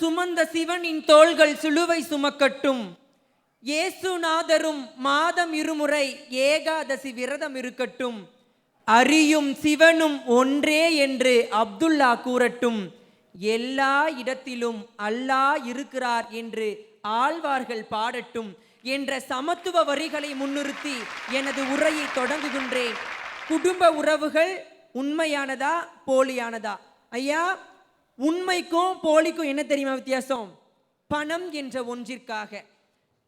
சுமந்த சிவனின் தோள்கள் சிலுவை சுமக்கட்டும். இயேசுநாதரும் மாதம் இருமுறை ஏகாதசி விரதம் இருக்கட்டும். அறியும் சிவனும் ஒன்றே என்று அப்துல்லா கூறட்டும். எல்லா இடத்திலும் அல்லாஹ் இருக்கிறார் என்று ஆழ்வார்கள் பாடட்டும் என்ற சமத்துவ வரிகளை முன்னிறுத்தி எனது உரையை தொடங்குகின்றேன். குடும்ப உறவுகள் உண்மையானதா போலியானதா? ஐயா உண்மைக்கும் போலிக்கும் என்ன தெரியுமா வித்தியாசம்? பணம் என்ற ஒன்றிற்காக.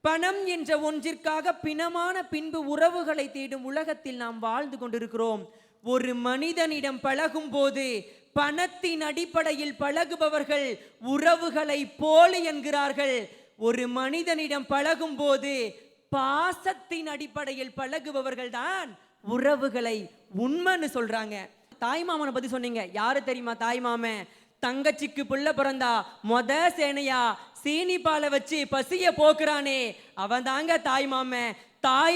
பணம் என்ற ஒன்றிற்காக பிணமான பின்பு உறவுகளை தேடும் உலகத்தில் நாம் வாழ்ந்து கொண்டிருக்கிறோம். ஒரு மனிதனிடம் பழகும் போது பணத்தின் அடிப்படையில் பழகுபவர்கள் உறவுகளை போலி என்கிறார்கள். ஒரு மனிதனிடம் பழகும் போது பாசத்தின் அடிப்படையில் பழகுபவர்கள் தான் உறவுகளை உண்மைன்னு சொல்றாங்க. தாய்மாமனை பத்தி சொன்னீங்க. யாரு தெரியுமா தாய்மாமன் தங்கச்சிக்கு புள்ள பிறந்தா மொத சேனையா? சீனி பாலை வச்சு பசிய போக்குறானே. அவன் தாங்க தாய்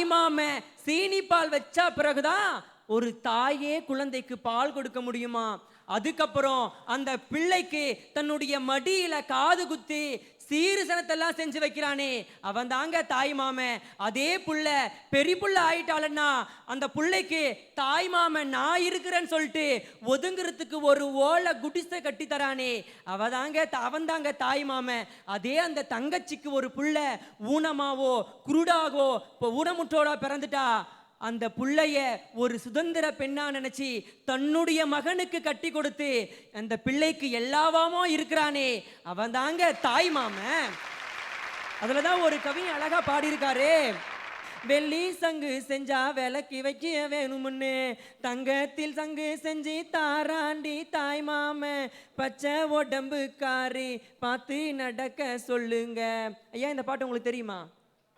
மாம. சீனி பால் வச்சா பிறகுதான் ஒரு தாயே குழந்தைக்கு பால் கொடுக்க முடியுமா? அதுக்கப்புறம் அந்த பிள்ளைக்கு தன்னுடைய மடியில காது குத்தி சீரசனத்தெல்லாம் செஞ்சு வைக்கிறானே. அவன் தாங்க தாய் மாமன் அதே புள்ள பெரிய புள்ள ஆயிட்டாளன்னா அந்த புள்ளைக்கு தாய் மாமன் நான் இருக்கிறேன்னு சொல்லிட்டு ஒதுங்குறதுக்கு ஒரு ஓலை குடிசை கட்டி தரானே. அவ தாங்க அவன் தாங்க தாய் மாமன் அதே அந்த தங்கச்சிக்கு ஒரு புள்ள ஊனமாவோ குருடாகோ இப்போ ஊனமுற்றோடா பிறந்துட்டா. அந்த பிள்ளைய ஒரு சுதந்திர பெண்ணா நினைச்சு தன்னுடைய மகனுக்கு கட்டி கொடுத்து அந்த பிள்ளைக்கு எல்லாவாமோ இருக்கிறானே அவன் தாங்க தாய் மாமன் தான் ஒரு கவி அழகா பாடியிருக்காரு. வெள்ளி சங்கு செஞ்சா விளக்கி வைக்க வேணும்னு தங்கத்தில் சங்கு செஞ்சு தாராண்டி தாய் மாம. பச்சை உடம்புக்காரி பார்த்து நடக்க சொல்லுங்க. ஐயா இந்த பாட்டு உங்களுக்கு தெரியுமா?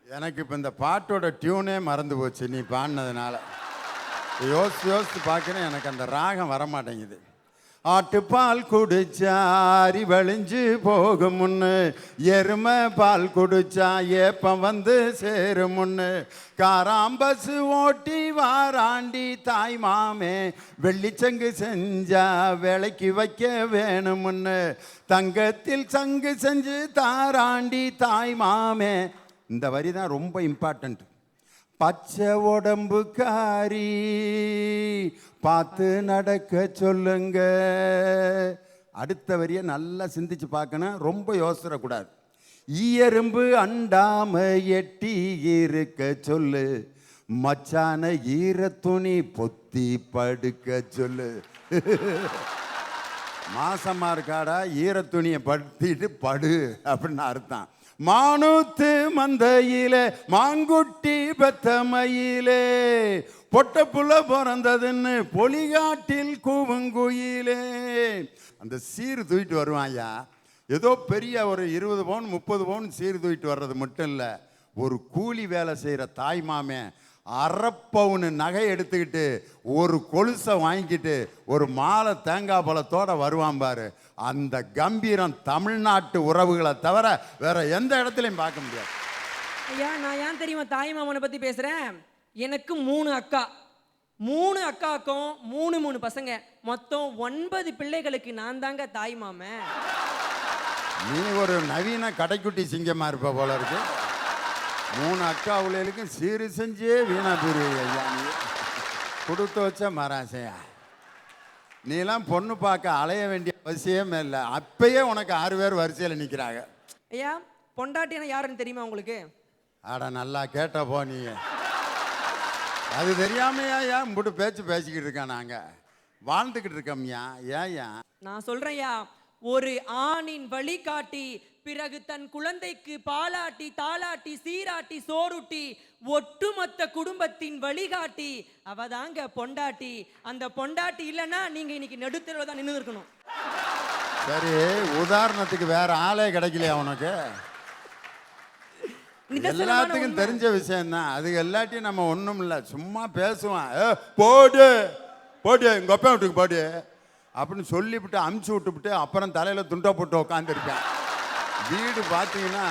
எனக்கு இப்போ இந்த பாட்டோட டியூனே மறந்து போச்சு நீ பாடினதுனால. யோசித்து யோசித்து பார்க்குறேன் எனக்கு அந்த ராகம் வர மாட்டேங்குது ஆட்டுப்பால் குடிச்சா அரி வழிஞ்சு போகும் முன்னு எருமை பால் குடிச்சா ஏப்பம் வந்து சேரும் முன்னு. காராம்பசு ஓட்டி வாராண்டி தாய் மாமே வெள்ளிச்சங்கு செஞ்சா விலைக்கு வைக்க வேணும் முன்னு. தங்கத்தில் சங்கு செஞ்சு தாராண்டி தாய் மாமே இந்த வரி தான் ரொம்ப இம்பார்ட்டண்ட் பச்சை உடம்புக்காரி பார்த்து நடக்க சொல்லுங்க. அடுத்த வரியை நல்லா சிந்திச்சு பார்க்கணும். ரொம்ப யோசிடக்கூடாது ஈயரும்பு அண்டாம எட்டி இருக்க சொல்லு. மச்சான ஈர துணி பொத்தி படுக்க சொல்லு. மாசமா இருக்காடா ஈர துணியை படுத்திட்டு படு அப்படின்னு அர்த்தம். மானூத்து மந்தையிலே மாங்குட்டி பெத்தமையிலே. பொட்ட புள்ள பிறந்ததுன்னு பொலிகாட்டில் கூவுங்குயிலே. அந்த சீர் தூக்கிட்டு வருவான் ஐயா. ஏதோ பெரிய ஒரு இருபது பவுன் முப்பது பவுன் சீர் தூக்கிட்டு வர்றது மட்டும் இல்லை ஒரு கூலி வேலை செய்கிற தாய் மாமன் அரைப்பவுனு நகை எடுத்துக்கிட்டு ஒரு கொலுசை வாங்கிக்கிட்டு ஒரு மாலை தேங்காய் பழத்தோட வருவான் பாரு. அந்த கம்பீரம் தமிழ்நாட்டு உறவுகளை தவிர வேற எந்த இடத்துலையும் பார்க்க முடியாது. ஐயா நான் ஏன் தெரியுமா தாய் மாமனை பத்தி பேசுறேன்? எனக்கு மூணு அக்கா. மூணு அக்காக்கும் மூணு மூணு பசங்க. மொத்தம் ஒன்பது பிள்ளைகளுக்கு நான் தாங்க தாய் மாமன். நீ ஒரு நவீன கடைக்குட்டி சிங்கமா இருப்ப போல இருக்கு. மூணு அக்கா உளைகளுக்கும் சீரு செஞ்சே வீணா போயிருவீங்க ஐயா நீ. கொடுத்து வச்ச மராசையா. நீலாம் பொண்ணு பார்க்க அலைய வேண்டிய அவசியமே இல்லை. அப்பயே உனக்கு ஆறு பேர் வரிசையில் நிற்கிறாங்க ஐயா பொண்டாட்டினா யாருன்னு தெரியுமா உங்களுக்கு? அட நல்லா கேட்ட போ நீ. அது தெரியாமையா ஏன் இம்புட்டு பேச்சு பேசிக்கிட்டு இருக்கேன் நாங்கள் வாழ்ந்துக்கிட்டு இருக்கோம்யா ஏன்யா நான் சொல்றேன்யா ஒரு ஆணின் வழிகாட்டி பிறகு தன் குழந்தைக்கு பாலாட்டி தாளாட்டி சீராட்டி சோறுட்டி ஒட்டுமொத்த குடும்பத்தின் வழிகாட்டி அவ தாங்க பொண்டாட்டி. அந்த பொண்டாட்டி இல்லைன்னா நீங்க இன்னைக்கு நடுத்தரவில் தான் நின்று இருக்கணும். சரி உதாரணத்துக்கு வேற ஆளே கிடைக்கலையா உனக்கு? எல்லாத்துக்கும். தெரிஞ்ச விஷயம்தான். அது எல்லாத்தையும் நம்ம ஒன்றும் இல்லை. சும்மா பேசுவான். ஏ போடு. போடு. எங்கள் அப்பா வீட்டுக்கு போடு. அப்படின்னு சொல்லிவிட்டு அமுச்சு விட்டுவிட்டு அப்புறம் தலையில் துண்டை போட்டு உட்காந்துருக்கேன் வீடு பார்த்தீங்கன்னா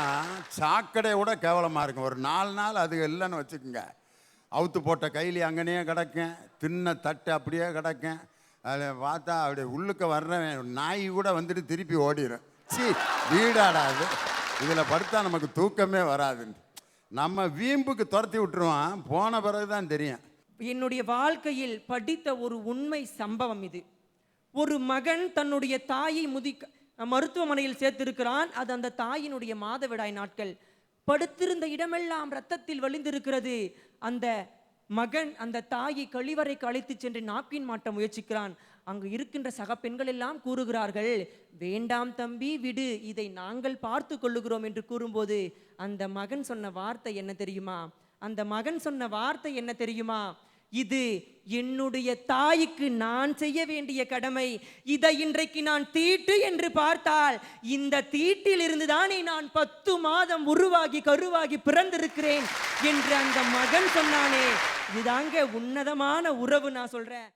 சாக்கடை கூட கேவலமாக இருக்கும். ஒரு நாலு நாள் அது இல்லைன்னு வச்சுக்கோங்க. அவுத்து போட்ட கையில் அங்கனே கிடக்கும். தின்ன தட்டு அப்படியே கிடக்கும். அதில் பார்த்தா அப்படியே உள்ளுக்க வர்றவன் நாய் கூட வந்துட்டு திருப்பி ஓடிடும் சீ வீடாடாது இதில் படுத்தா நமக்கு தூக்கமே வராதுன்னு நம்ம வீம்புக்கு துரத்தி விட்டுருவான். போன பிறகு தான் தெரியும். என்னுடைய வாழ்க்கையில் படித்த ஒரு உண்மை சம்பவம் இது. ஒரு மகன் தன்னுடைய தாயை முதிக்க மருத்துவமனையில் சேர்த்திருக்கிறான். அது அந்த தாயினுடைய மாதவிடாய் நாட்கள். படுத்திருந்த இடமெல்லாம் ரத்தத்தில் வழிந்திருக்கிறது. அந்த மகன் அந்த தாயை கழிவறைக்கு அழைத்து சென்று நாப்கின் மாட்ட முயற்சிக்கிறான். அங்கு இருக்கின்ற சக பெண்கள் எல்லாம் கூறுகிறார்கள் வேண்டாம் தம்பி விடு. இதை நாங்கள் பார்த்து கொள்ளுகிறோம் என்று கூறும்போது அந்த மகன் சொன்ன வார்த்தை என்ன தெரியுமா? அந்த மகன் சொன்ன வார்த்தை என்ன தெரியுமா? இது என்னுடைய தாய்க்கு நான் செய்ய வேண்டிய கடமை. இதை இன்றைக்கு நான் தீட்டு என்று பார்த்தால் இந்த தீட்டிலிருந்து தானே நான் பத்து மாதம் உருவாகி கருவாகி பிறந்திருக்கிறேன் என்று அந்த மகன் சொன்னானே. இதுதாங்க உன்னதமான உறவு நான் சொல்றேன்.